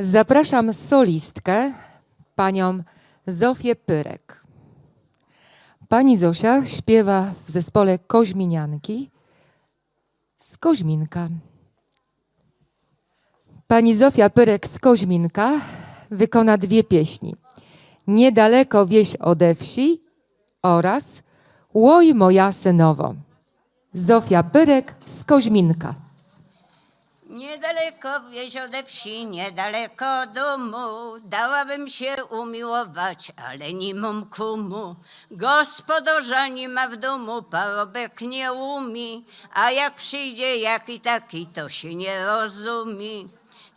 Zapraszam solistkę, panią Zofię Pyrek. Pani Zosia śpiewa w zespole Koźminianki z Koźminka. Pani Zofia Pyrek z Koźminka wykona dwie pieśni. Niedaleko wieś ode wsi oraz Łoj moja synowo. Zofia Pyrek z Koźminka. Niedaleko wieś ode wsi, niedaleko domu, dałabym się umiłować, ale nie mam kumu. Gospodarza nie ma w domu, parobek nie umi, a jak przyjdzie jaki taki, to się nie rozumie.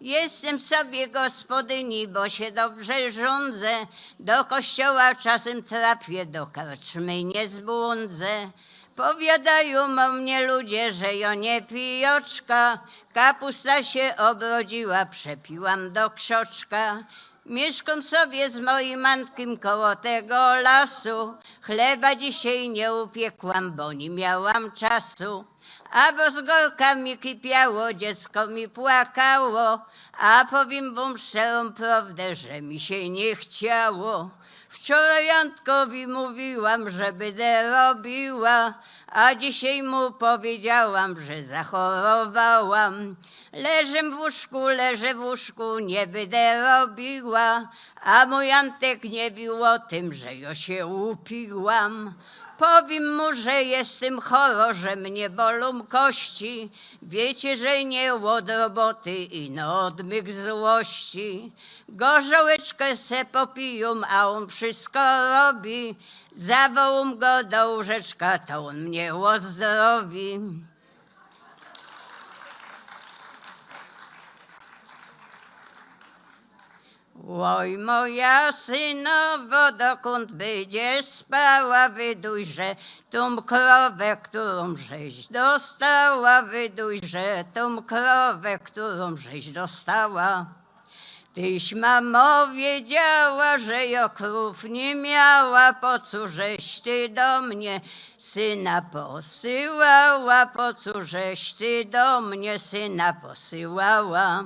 Jestem sobie gospodyni, bo się dobrze rządzę, do kościoła czasem trafię, do karczmy nie zbłądzę. Powiadają o mnie ludzie, że ja nie pijoczka, kapusta się obrodziła, przepiłam do krzoczka. Mieszkam sobie z moim mantkiem koło tego lasu, chleba dzisiaj nie upiekłam, bo nie miałam czasu. A bo z gorka mi kipiało, dziecko mi płakało, a powiem wam szczerą prawdę, że mi się nie chciało. Wczoraj Jantkowi mówiłam, że będę robiła, a dzisiaj mu powiedziałam, że zachorowałam. Leżę w łóżku, leżę w łóżku, nie będę robiła, a mój Antek nie wił o tym, że ja się upiłam. Powiem mu, że jestem choro, że mnie bolą kości. Wiecie, że nie od roboty i no od mych złości. Gorzołeczkę se popiją, a on wszystko robi. Zawołam go do łóżeczka, to on mnie uzdrowi. Oj, moja synowo, dokąd będziesz spała, wyduj, że tą krowę, którą żeś dostała, wyduj, że tą krowę, którą żeś dostała. Tyś, mamo, wiedziała, że ja krów nie miała, po cóżeś ty do mnie syna posyłała, po cóżeś ty do mnie syna posyłała.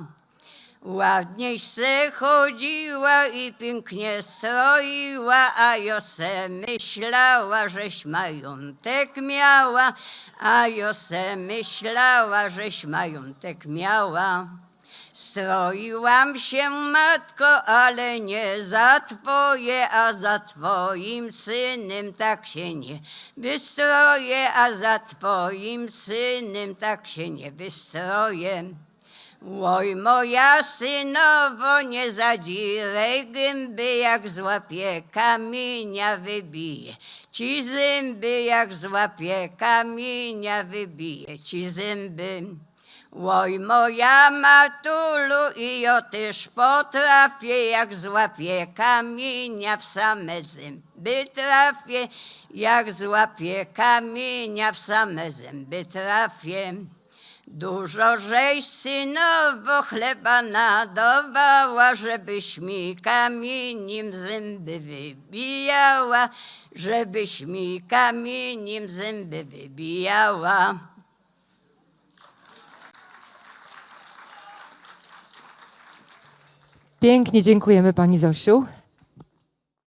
Ładniej se chodziła i pięknie stroiła, a ja se myślała, żeś majątek miała, a ja se myślała, żeś majątek miała. Stroiłam się, matko, ale nie za twoje, a za twoim synem tak się nie wystroję, a za twoim synem tak się nie wystroję. Oj, moja synowo, nie zadziraj gęby, jak złapie kamienia wybije. Ci zęby, jak złapie kamienia wybije ci zęby. Oj, moja matulu, i ja też potrafię, jak złapię kamienia w same zęby trafię, jak złapię kamienia w same zęby trafię. Dużo żeś synowo chleba nadawała, żebyś mi kamieniem zęby wybijała, żebyś mi kamieniem zęby wybijała. Pięknie dziękujemy pani Zosiu.